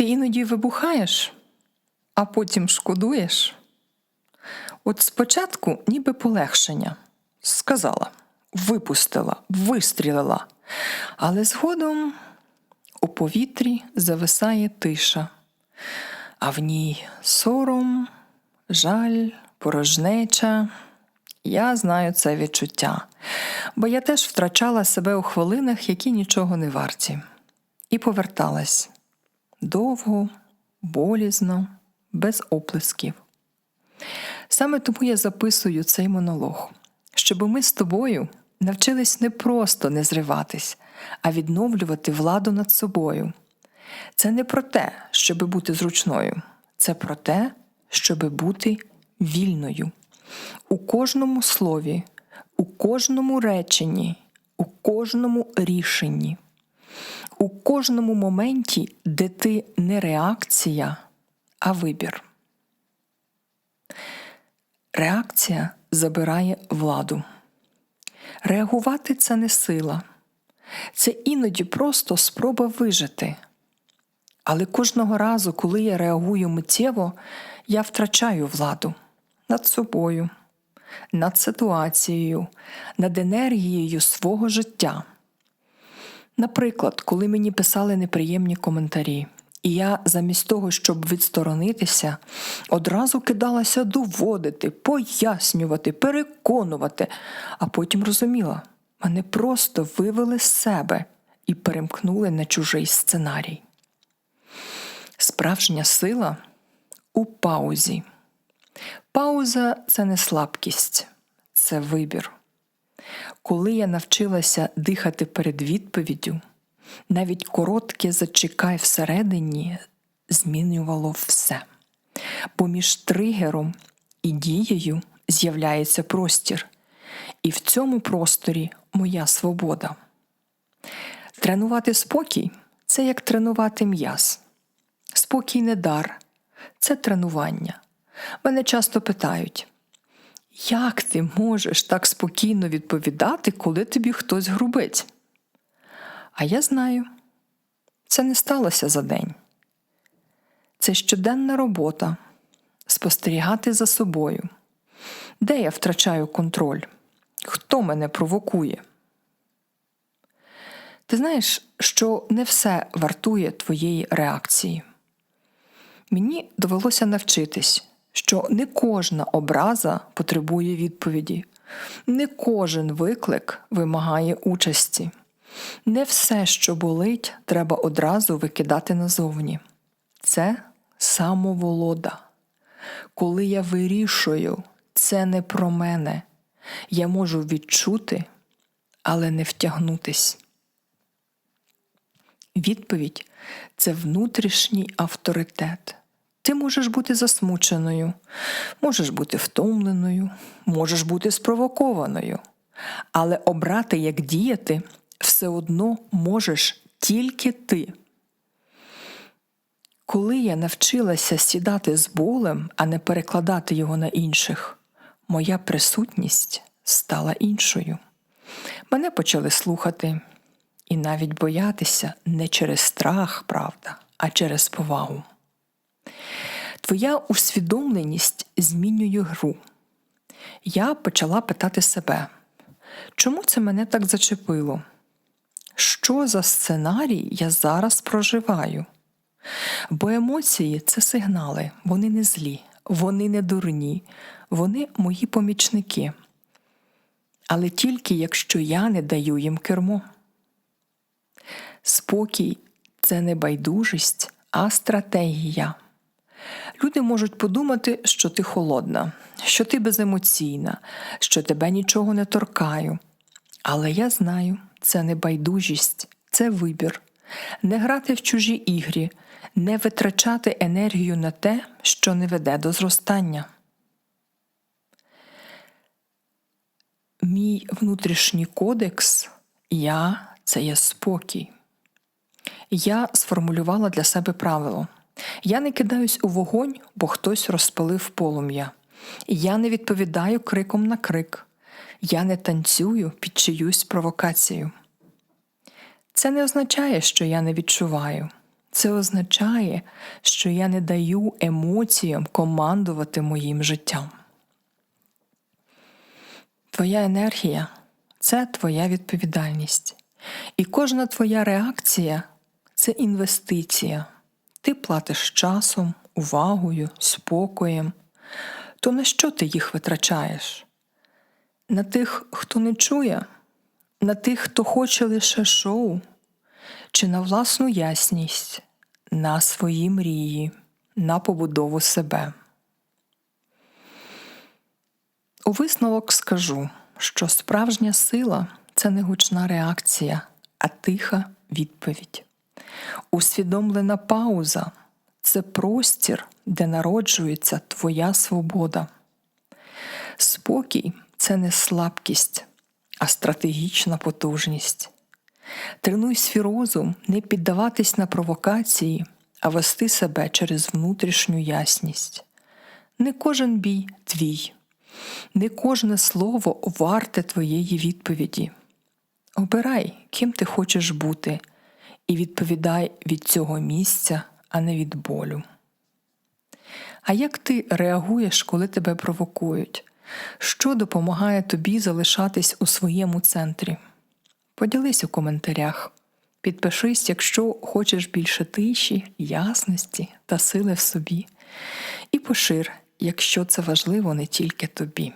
Ти іноді вибухаєш, а потім шкодуєш. От спочатку ніби полегшення. Сказала, випустила, вистрілила, але згодом у повітрі зависає тиша, а в ній сором, жаль, порожнеча. Я знаю це відчуття, бо я теж втрачала себе у хвилинах, які нічого не варті, і поверталась довго, болізно, без оплесків. Саме тому я записую цей монолог, щоб ми з тобою навчились не просто не зриватись, а відновлювати владу над собою. Це не про те, щоб бути зручною, це про те, щоб бути вільною. У кожному слові, у кожному реченні, у кожному рішенні, у кожному моменті, де ти не реакція, а вибір. Реакція забирає владу. Реагувати це не сила, це іноді просто спроба вижити. Але кожного разу, коли я реагую миттєво, я втрачаю владу над собою, над ситуацією, над енергією свого життя. Наприклад, коли мені писали неприємні коментарі, і я замість того, щоб відсторонитися, одразу кидалася доводити, пояснювати, переконувати, а потім розуміла, мене просто вивели з себе і перемкнули на чужий сценарій. Справжня сила у паузі. Пауза це не слабкість, це вибір. Коли я навчилася дихати перед відповіддю, навіть коротке зачекай всередині змінювало все. Бо між тригером і дією з'являється простір, і в цьому просторі моя свобода. Тренувати спокій це як тренувати м'яз. Спокій не дар, це тренування. Мене часто питають, як ти можеш так спокійно відповідати, коли тобі хтось грубить? А я знаю, це не сталося за день. Це щоденна робота спостерігати за собою. Де я втрачаю контроль? Хто мене провокує? Ти знаєш, що не все вартує твоєї реакції. Мені довелося навчитись, що не кожна образа потребує відповіді, не кожен виклик вимагає участі. Не все, що болить, треба одразу викидати назовні. Це самоволода. Коли я вирішую, це не про мене. Я можу відчути, але не втягнутись. Відповідь це внутрішній авторитет. Ти можеш бути засмученою, можеш бути втомленою, можеш бути спровокованою, але обрати, як діяти, все одно можеш тільки ти. Коли я навчилася сідати з болем, а не перекладати його на інших, моя присутність стала іншою. Мене почали слухати і навіть боятися не через страх, правда, а через повагу. Твоя усвідомленість змінює гру. Я почала питати себе, чому це мене так зачепило? Що за сценарій я зараз проживаю? Бо емоції це сигнали, вони не злі, вони не дурні, вони мої помічники. Але тільки якщо я не даю їм кермо. Спокій це не байдужість, а стратегія. Люди можуть подумати, що ти холодна, що ти беземоційна, що тебе нічого не торкаю. Але я знаю, це не байдужість, це вибір. Не грати в чужі ігри, не витрачати енергію на те, що не веде до зростання. Мій внутрішній кодекс я це є спокій. Я сформулювала для себе правило. Я не кидаюсь у вогонь, бо хтось розпалив полум'я. Я не відповідаю криком на крик. Я не танцюю під чиюсь провокацію. Це не означає, що я не відчуваю. Це означає, що я не даю емоціям командувати моїм життям. Твоя енергія це твоя відповідальність. І кожна твоя реакція це інвестиція. Ти платиш часом, увагою, спокоєм. То на що ти їх витрачаєш? На тих, хто не чує, на тих, хто хоче лише шоу, чи на власну ясність, на свої мрії, на побудову себе. У висновок скажу, що справжня сила це не гучна реакція, а тиха відповідь. Усвідомлена пауза це простір, де народжується твоя свобода. Спокій це не слабкість, а стратегічна потужність. Тренуй свій розум не піддаватись на провокації, а вести себе через внутрішню ясність. Не кожен бій твій, не кожне слово варте твоєї відповіді. Обирай, ким ти хочеш бути, і відповідай від цього місця, а не від болю. А як ти реагуєш, коли тебе провокують? Що допомагає тобі залишатись у своєму центрі? Поділись у коментарях. Підпишись, якщо хочеш більше тиші, ясності та сили в собі. І пошир, якщо це важливо не тільки тобі.